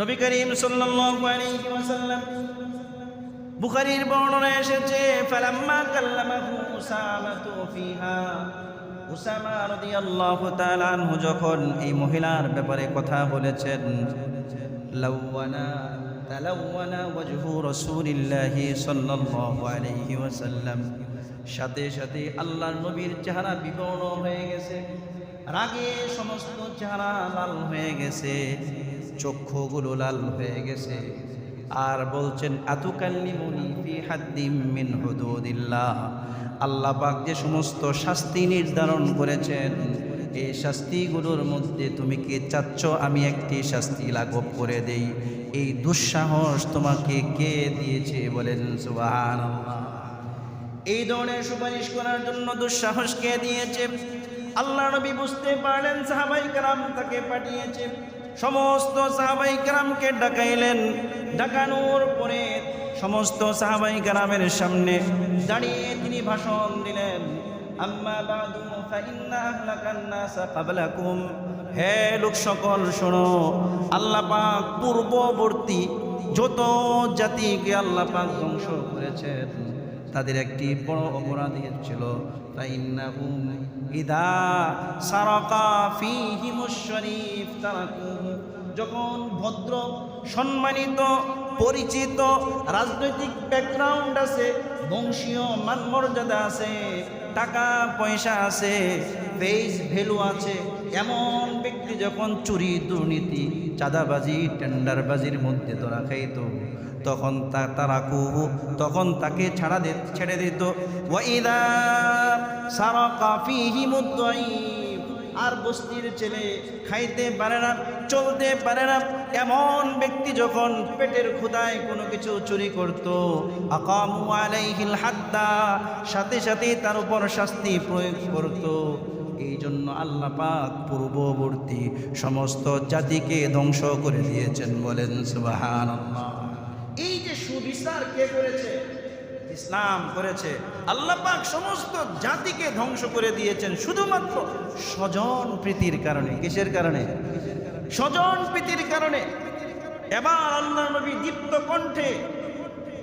নবী করিম ওয়াসাল্লাম বুখারীর বর্ণনা এসেছে, ফালাম্মা কাল্লামাহু উসামাতু ফিহা উসামা রাদিয়াল্লাহু তাআলা আনহু যখন এই মহিলার ব্যাপারে কথা বলেছেন লাওয়ানা তালাওয়ানা ওয়াজহু রাসূলিল্লাহি সাল্লাল্লাহু আলাইহি ওয়াসাল্লাম। সাথে সাথে আল্লাহর নবীর চেহারা বিবর্ণ হয়ে গেছে, রাগে সমস্ত চেহারা লাল হয়ে গেছে। চক্ষুগুলো লাল হয়ে গেছে। আর বলছেন আল্লাহ পাক যে সমস্ত শাস্তি নির্ধারণ করেছেন, এই শাস্তিগুলোর মধ্যে তুমি কি চাচ্ছ আমি একটি শাস্তি লাঘব করে দেই? এই দুঃসাহস তোমাকে কে দিয়েছে বলেন, সুবহানাল্লাহ। এই ধরনের সুপারিশ করার জন্য দুঃসাহস কে দিয়েছে? আল্লাহ নবী বুঝতে পারলেন, সাহাবাই কারাম তাকে পাঠিয়েছে। সমস্ত সাহাবাই কারামকে ডাকাইলেন। ডাকানোর পরে সমস্ত সাহাবাই কারামের সামনে দাঁড়িয়ে তিনি ভাষণ দিলেন, আম্মা বাদু ফাইন্না আহলাকান নাসা ক্বাবলাকুম হে লোক সকল, শোনো, আল্লাহ পূর্ববর্তী যত জাতিকে আল্লাহ ধ্বংস করেছেন, তাদের একটি বড় অপরাধী ছিল ইদা সারাকা ফীহিমুশ শরীফ তারাকুহু। যখন ভদ্র, সম্মানিত, পরিচিত, রাজনৈতিক ব্যাকগ্রাউন্ড আছে, বংশীয় মান মর্যাদা আছে, টাকা পয়সা আছে বেস ভ্যালু আছে, এমন ব্যক্তি যখন চুরি, দুর্নীতি, চাঁদাবাজি, টেন্ডারবাজির মধ্যে ধরা খাইত, তখন তা তারা কুহু তখন তাকে ছাড়া ছেড়ে দিত। ওয়াইদা সারা কাফিহি মুদ্দাইফ আর বস্তির ছেলে খাইতে পারে না, চলতে পারে না। এমন ব্যক্তি যখন পেটের ক্ষুদায় কোনো কিছু চুরি করত সাথে সাথে তার উপর শাস্তি প্রয়োগ করত। এই জন্য আল্লাহ পাক পূর্ববর্তী সমস্ত জাতিকে ধ্বংস করে দিয়েছেন বলেন, সুবহানাল্লাহ। এই যে সুবিচার কে করেছে? ইসলাম করেছে। আল্লাহ পাক সমস্ত জাতিকে ধ্বংস করে দিয়েছেন শুধুমাত্র স্বজন প্রীতির কারণে। কিসের কারণে? স্বজন প্রীতির কারণে। এবার আল্লাহ নবী দীপ্ত কণ্ঠে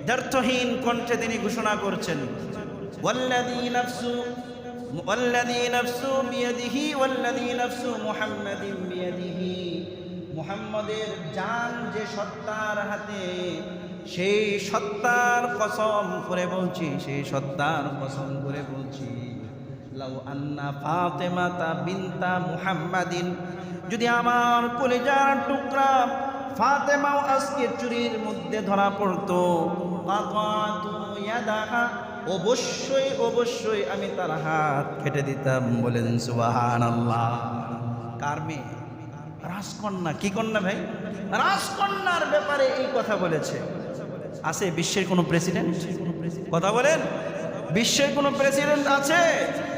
ব্যর্থহীন কণ্ঠে তিনি ঘোষণা করছেন মুহাম্মাদের জান যে সত্তার হাতে সেই সত্তার কসম করে বলছি, সেই সত্তার কসম করে বলছি, লাউ আন্না ফাতেমাতা বিনতা মুহাম্মাদিন। যদি আমার কলেজার টুকরা ফাতেমাও আজকে চুরির মধ্যে ধরা পড়তো অবশ্যই অবশ্যই আমি তার হাত কেটে দিতাম, বলেন সুবাহান আল্লাহ কার মেয়ে? রাজকন্যা। কি কন্যা ভাই? রাজকন্যার ব্যাপারে এই কথা বলেছে। আছে বিশ্বের কোনো প্রেসিডেন্ট কথা বলেন। বিশ্বের কোনো প্রেসিডেন্ট আছে?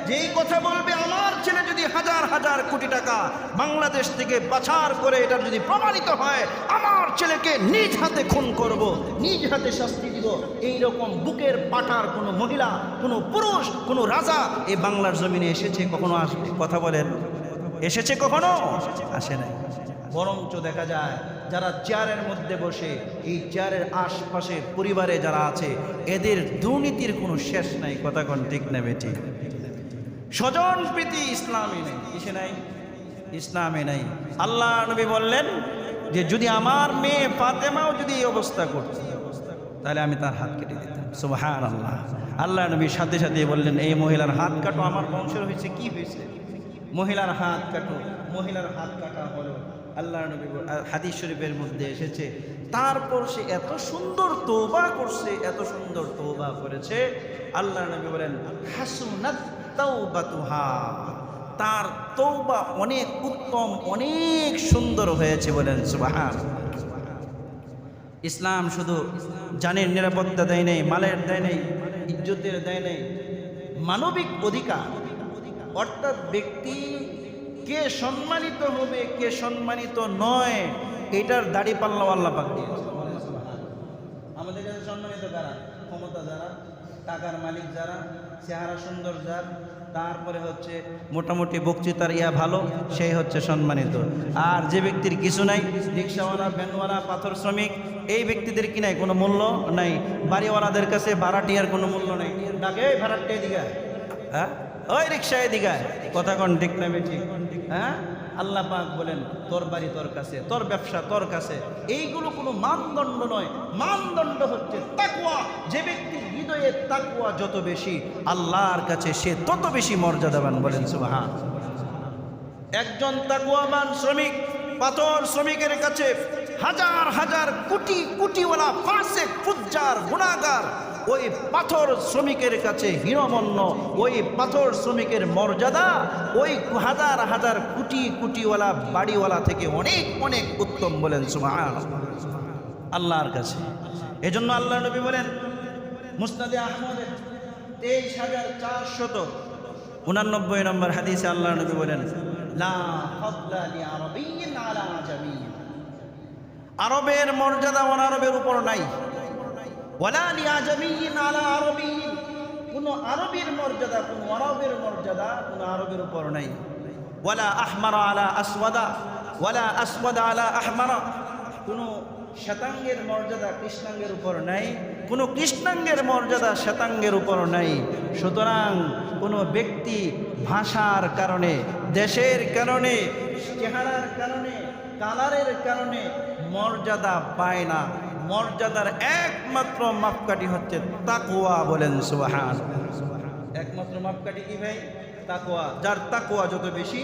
যেই কথা বলবে আমার ছেলে যদি হাজার হাজার কোটি টাকা বাংলাদেশ থেকে পাচার করে এটা যদি প্রমাণিত হয়, আমার ছেলেকে নিজ হাতে খুন করব, নিজ হাতে শাস্তি দিব। এই রকম বুকের পাটার কোনো মহিলা, কোনো পুরুষ, কোনো রাজা এই বাংলার জমিনে এসেছে কখনো আসবে? কথা বলেন। এসেছে কখনো? আসে নাই। বরঞ্চ দেখা যায় যারা চেয়ারের মধ্যে বসে, এই চেয়ারের আশপাশে পরিবারে যারা আছে, এদের দুর্নীতির কোনো শেষ নাই, কথা কোন ঠিক না বেটি স্বজন প্রীতি ইসলামে নেই, কিসে নাই? ইসলামে নাই। আল্লাহ নবী বললেন যে, যদি আমার মেয়ে ফাতেমাও যদি এই অবস্থা করত, তাহলে আমি তার হাত কেটে দিতাম। সুবহান আল্লাহ আল্লাহ নবীর সাথে সাথে বললেন, এই মহিলার হাত কাটো, আমার বংশের হয়েছে কি হয়েছে? মহিলার হাত কাটো, মহিলার হাত কাটা হলো আল্লাহ নবী হাদিস শরীফের মধ্যে এসেছে, তারপর সে এত সুন্দর তৌবা করছে, এত সুন্দর তৌবা করেছে আল্লাহ নবী বলেন, হাসুনাত তাওবাতুহা। তার তৌবা অনেক উত্তম, অনেক সুন্দর হয়েছে বলেন সুবহান ইসলাম শুধু জানের নিরাপত্তা দেয় নেই, মালের দেয় নেই, ইজ্জতের দেয় নেই, মানবিক অধিকার, অর্থাৎ ব্যক্তি কে সম্মানিত হবে, কে সম্মানিত নয়, এটার দাড়ি পাল্লা আল্লাহ পাক দিয়েছে। আমাদের কাছে সম্মানিত কারা? ক্ষমতা যারা, টাকার মালিক যারা, চেহারা সুন্দর যার, তারপরে হচ্ছে মোটামুটি বক্তৃতার ইয়া ভালো, সেই হচ্ছে সম্মানিত। আর যে ব্যক্তির কিছু নাই, রিক্সাওয়ালা, ভ্যানওয়ালা, পাথর শ্রমিক, এই ব্যক্তিদের কি নাই? কোনো মূল্য নাই। বাড়িওয়ালাদের কাছে ভাড়াটিয়ার কোনো মূল্য নাই। ডাকে ভাড়াটিয়া আয়। হ্যাঁ? ওই রিক্সা এদিকে। কথা কোন ঠিক না ঠিক হ্যাঁ? আল্লাহ পাক বলেন, তোর বাড়ি তোর কাছে, তোর ব্যবসা তোর কাছে। এইগুলো কোনো মানদণ্ড নয়। মানদণ্ড হচ্ছে তাকুয়া যে ব্যক্তির হৃদয়ে তাকুয়া যত বেশি, আল্লাহর কাছে সে তত বেশি মর্যাদাবান বলেন, সুবহান। একজন তাকুয়াবান শ্রমিক, পাথর শ্রমিকের কাছে হাজার হাজার কোটি কোটিওয়ালা ফাসেক ফুজ্জার গুণাগার ওই পাথর শ্রমিকের কাছে হীনমন্য, ওই পাথর শ্রমিকের মর্যাদা, ওই হাজার হাজার কোটি কোটিওয়ালা বাড়িওয়ালা থেকে অনেক অনেক উত্তম বলেন সুবহান আল্লাহর কাছে। এজন্য আল্লাহ নবী বলেন মুসনাদে আহমদের তেইশ হাজার চারশত উনানব্বই নম্বর হাদিসে আল্লাহ নবী বলেন আরবের মর্যাদা অনারবের উপর নাই। কোন আরবের মর্যাদা, কোন মর্যাদা কোন আরবের উপর নাই। ওয়ালা আহমারা আলা আলা আহমারা। কোনো মর্যাদা কৃষ্ণাঙ্গের উপর নাই, কোনো কৃষ্ণাঙ্গের মর্যাদা শ্বেতাঙ্গের উপর নাই। সুতরাং কোনো ব্যক্তি ভাষার কারণে, দেশের কারণে, চেহারার কারণে, কালারের কারণে মর্যাদা পায় না। মর্যাদার একমাত্র মাপকাঠি হচ্ছে তাকুয়া বলেন সুবাহান। একমাত্র মাপকাঠি কি ভাই? তাকোয়া যার তাকোয়া যত বেশি,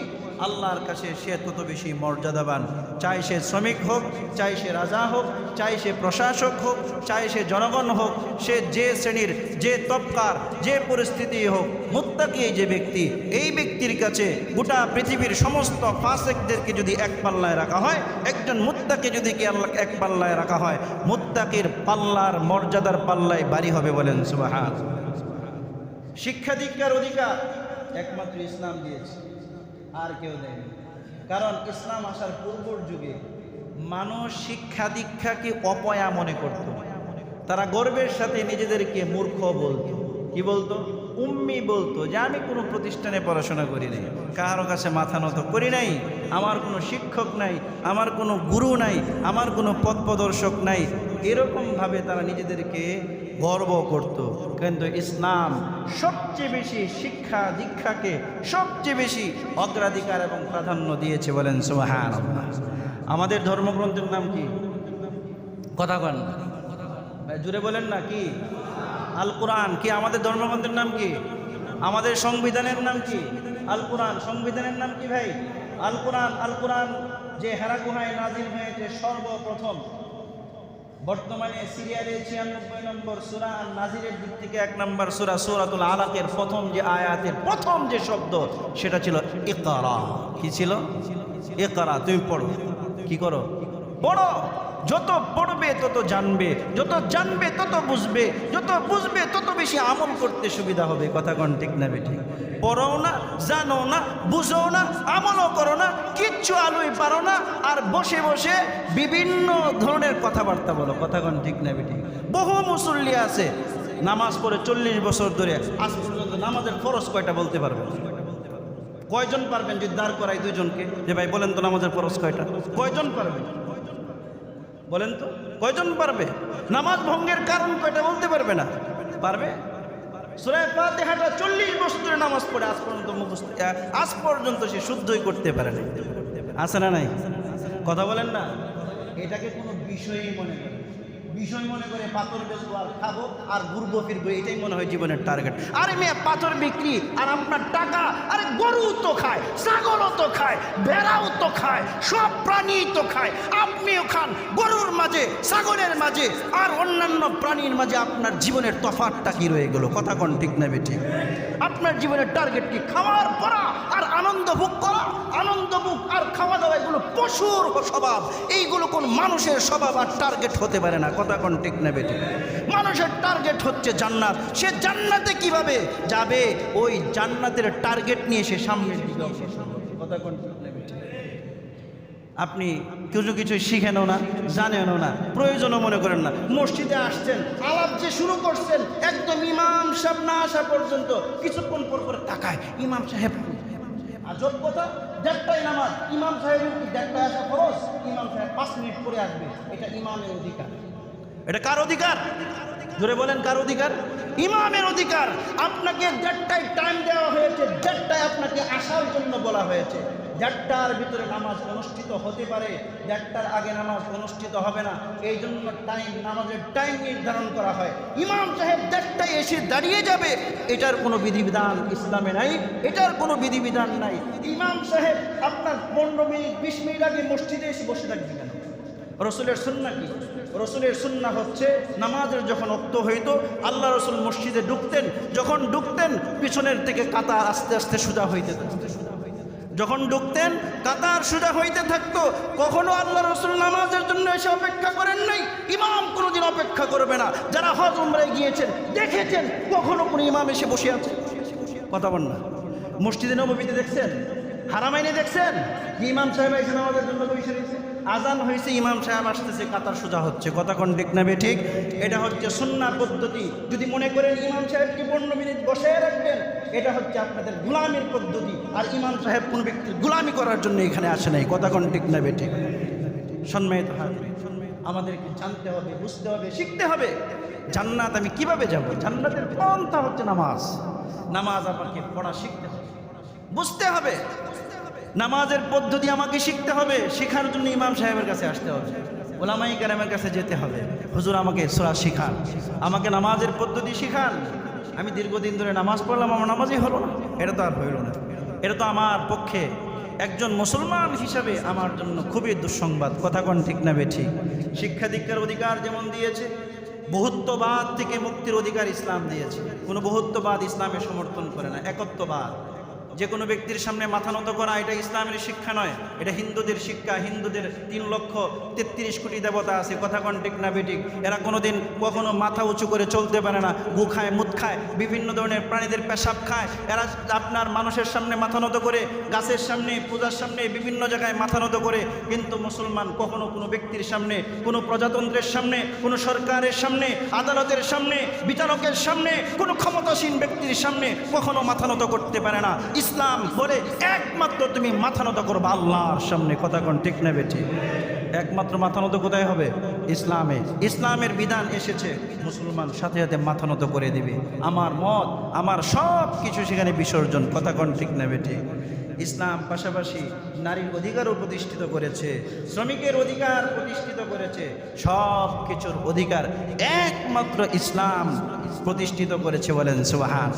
আল্লাহর কাছে সে তত বেশি মর্যাদাবান। চাই সে শ্রমিক হোক, চাই সে রাজা হোক, চাই সে প্রশাসক হোক, চাই সে জনগণ হোক, সে যে শ্রেণির, যে তবকার যে পরিস্থিতি হোক, মুত্তাকি যে ব্যক্তি, এই ব্যক্তির কাছে গোটা পৃথিবীর সমস্ত ফাসেকদেরকে যদি এক পাল্লায় রাখা হয়, একজন মুত্তাকে যদি কি আল্লাহ এক পাল্লায় রাখা হয়, মুত্তাকির পাল্লার মর্যাদার পাল্লায় বাড়ি হবে বলেন, সুবাহান শিক্ষা দীক্ষার অধিকার একমাত্র ইসলাম দিয়েছে। আর কেউ দেয়নি। কারণ ইসলাম আসার পূর্বর যুগে মানুষ শিক্ষা দীক্ষাকে অপয়া মনে করত। তারা গর্বের সাথে নিজেদেরকে মূর্খ বলতো। কি বলতো? উম্মি বলতো যে আমি কোনো প্রতিষ্ঠানে পড়াশোনা করি নাই। কারও কাছে মাথা নত করি নাই। আমার কোনো শিক্ষক নাই, আমার কোনো গুরু নাই, আমার কোনো পথ প্রদর্শক নাই। এরকমভাবে তারা নিজেদেরকে গর্ব করত। কিন্তু ইসলাম সবচেয়ে বেশি শিক্ষা দীক্ষাকে সবচেয়ে বেশি অগ্রাধিকার এবং প্রাধান্য দিয়েছে বলেন সোহান আমাদের ধর্মগ্রন্থের নাম কি? কথা কন। জুড়ে বলেন না, কি? আল কোরআন কি আমাদের ধর্মগ্রন্থের নাম কি? আমাদের সংবিধানের নাম কি? আল কোরআন সংবিধানের নাম কি ভাই? আল কোরআন আল কোরআন যে হেরা গুহায় নাজিল হয়েছে সর্বপ্রথম। বর্তমানে সিরিয়ালের ছিয়ানব্বই নম্বর সুরা নাজিরের দিক থেকে এক নম্বর সুরা সুরাতুল আলাকের প্রথম যে আয়াতের প্রথম যে শব্দ, সেটা ছিল ইকারা। কি ছিল? ইকারা, তুমি পড়ো। কি করো? পড়ো। যত পড়বে, তত জানবে। যত জানবে, তত বুঝবে। যত বুঝবে, তত বেশি আমল করতে সুবিধা হবে। কথা কোন ঠিক না বেঠিক পড়ো না, জানো না, বুঝো না, আমলও করো না, কিচ্ছু আলোই পারো না, আর বসে বসে বিভিন্ন ধরনের কথাবার্তা বলো। কথা কোন ঠিক না বেঠিক। বহু মুসল্লি আছে, নামাজ পড়ে চল্লিশ বছর ধরে, আজ পর্যন্ত নামাজের ফরজ কয়টা বলতে পারবে? কয়জন পারবেন যদি দাঁড় করাই দুইজনকে? যে ভাই, বলেন তো নামাজের ফরজ কয়টা? কয়জন পারবেন বলেন তো, কয়জন পারবে? নামাজ ভঙ্গের কারণ কয়টা বলতে পারবে না? পারবে? সুরায় ফাতিহাটা চল্লিশ বছর ধরে নামাজ পড়ে আজ পর্যন্ত মুখস্থ আজ পর্যন্ত সে শুদ্ধই করতে পারে না আছে না নাই? কথা বলেন না। এটাকে কোনো বিষয়ই মনে করে পাথর জীবনের টার্গেট আরে মেয়ে, পাথর বিক্রি আর আপনার টাকা, আরে গরু তো খায়, ছাগলও তো খায়, ভেড়াও তো খায়, সব প্রাণী তো খায়, আপনিও খান ছাগলের মাঝে আর অন্যান্য প্রাণীর মাঝে আপনার জীবনের তফাতটা কি রয়ে গেল? কথা কোন ঠিক না বেঠিক আপনার জীবনের টার্গেট কি? খাওয়ার পড়া আর আনন্দ ভোগ করা? আনন্দ ভোগ আর খাওয়া দাওয়া, এগুলো পশুর স্বভাব। এইগুলো কোন মানুষের স্বভাব আর টার্গেট হতে পারে না? কথা কোন ঠিক না বেঠিক মানুষের টার্গেট হচ্ছে জান্নাত। সে জান্নাতে কীভাবে যাবে? ওই জান্নাতের টার্গেট নিয়ে সে অগ্রসর কথা কোন আপনি কিছু কিছু শিখেনও না, জানেনও না, প্রয়োজনও মনে করেন না। মসজিদে আসছেন, আলাপ যে শুরু করছেন, একদম ইমাম সাহেব না আসা পর্যন্ত কিছুক্ষণ পর পর তাকায়, ইমাম সাহেব ইমাম খরচ ইমাম সাহেব পাঁচ মিনিট পরে আসবে, এটা ইমামের অধিকার। এটা কার অধিকার? জোরে বলেন, কার অধিকার? ইমামের অধিকার। আপনাকে দেড়টায় টাইম দেওয়া হয়েছে, দেড়টায় আপনাকে আসার জন্য বলা হয়েছে। দেড়টার ভিতরে নামাজ অনুষ্ঠিত হতে পারে, দেড়টার আগে নামাজ অনুষ্ঠিত হবে না। এই জন্য টাইম নামাজের টাইম নির্ধারণ করা হয়। ইমাম সাহেব দেড়টায় এসে দাঁড়িয়ে যাবে, এটার কোনো বিধিবিধান ইসলামে নাই, এটার কোনো বিধিবিধান নাই। ইমাম সাহেব আপনার পনেরো মিনিট, বিশ মিনিট আগে মসজিদে এসে বসে থাকবে কেন? রসুলের সুন্না কি? রসুলের সুন্না হচ্ছে, নামাজের যখন অক্ত হইতো, আল্লাহ রসুল মসজিদে ঢুকতেন, যখন ঢুকতেন, পিছনের থেকে কাতার আস্তে আস্তে সোজা হইতে থাকতো যখন ঢুকতেন, কাতার সোজা হইতে থাকতো, কখনো আল্লাহ রসুল নামাজের জন্য এসে অপেক্ষা করেন নাই। ইমাম কোনোদিন অপেক্ষা করবে না। যারা হজ উমরায় গিয়েছেন, দেখেছেন, কখনো কোনো ইমাম এসে বসে আছে। কথা বল না। মসজিদে নবীতে দেখছেন? হারামাইনে দেখছেন? ইমাম সাহেব এসে আমাদের জন্য বসে রয়েছে। আজান হয়েছে, ইমাম সাহেব আসতেছে, কাতার সোজা হচ্ছে। কোন ঠিক নেবে ঠিক? এটা হচ্ছে সুন্না পদ্ধতি। যদি মনে করেন ইমাম সাহেবকে পনেরো মিনিট বসে রাখবেন, এটা হচ্ছে আপনাদের গুলামের পদ্ধতি। আর ইমাম সাহেব কোনো ব্যক্তির গুলামি করার জন্য এখানে আসে নাই। কোন ঠিক নেবে ঠিক? সম্মানিত আমাদেরকে জানতে হবে, বুঝতে হবে, শিখতে হবে। জান্নাত আমি কীভাবে যাব? জান্নাতের পন্থা হচ্ছে নামাজ। নামাজ আমাকে পড়া শিখতে হবে। বুঝতে হবে। নামাজের পদ্ধতি আমাকে শিখতে হবে, শেখার জন্য ইমাম সাহেবের কাছে আসতে হবে। ওলামাই কারামের কাছে যেতে হবে। হুজুর আমাকে সোরা শিখান। আমাকে নামাজের পদ্ধতি শিখান। আমি দীর্ঘদিন ধরে নামাজ পড়লাম, আমার নামাজই হলো না। এটা তো আর হইল না। এটা তো আমার পক্ষে একজন মুসলমান হিসাবে আমার জন্য খুবই দুঃসংবাদ। কথা কোন ঠিক না বে ঠিক? শিক্ষা দীক্ষার অধিকার যেমন দিয়েছে, বহুত্ববাদ থেকে মুক্তির অধিকার ইসলাম দিয়েছে। কোনো বহুত্ববাদ ইসলামে সমর্থন করে না, একত্ববাদ। যে কোনো ব্যক্তির সামনে মাথা নত করা, এটা ইসলামের শিক্ষা নয়। এটা হিন্দুদের শিক্ষা। হিন্দুদের তিন লক্ষ তেত্রিশ কোটি দেবতা আছে। কথা কন ঠিক না বেঠিক? এরা কোনোদিন কখনো মাথা উঁচু করে চলতে পারে না। গু খায় মুদ খায়, বিভিন্ন ধরনের প্রাণীদের পেশাব খায়। এরা আপনার মানুষের সামনে মাথা নত করে, গাছের সামনে, পূজার সামনে, বিভিন্ন জায়গায় মাথা নত করে। কিন্তু মুসলমান কখনো কোনো ব্যক্তির সামনে, কোনো প্রজাতন্ত্রের সামনে, কোনো সরকারের সামনে, আদালতের সামনে, বিচারকের সামনে, কোনো ক্ষমতাসীন ব্যক্তির সামনে কখনো মাথা নত করতে পারে না। ইসলাম বলে একমাত্র তুমি মাথা নত করবা আল্লাহর সামনে। কথা কোন ঠিক নেবে ঠিক একমাত্র মাথা নত কোথায় হবে? ইসলামে। ইসলামের বিধান এসেছে, মুসলমান সাথে সাথে মাথা নত করে দিবে। আমার মত, আমার সব কিছু সেখানে বিসর্জন। কথা কোন ঠিক নেবে ঠিক ইসলাম পাশাপাশি নারীর অধিকারও প্রতিষ্ঠিত করেছে, শ্রমিকের অধিকার প্রতিষ্ঠিত করেছে। সব কিছুর অধিকার একমাত্র ইসলাম প্রতিষ্ঠিত করেছে বলেন সুবাহান।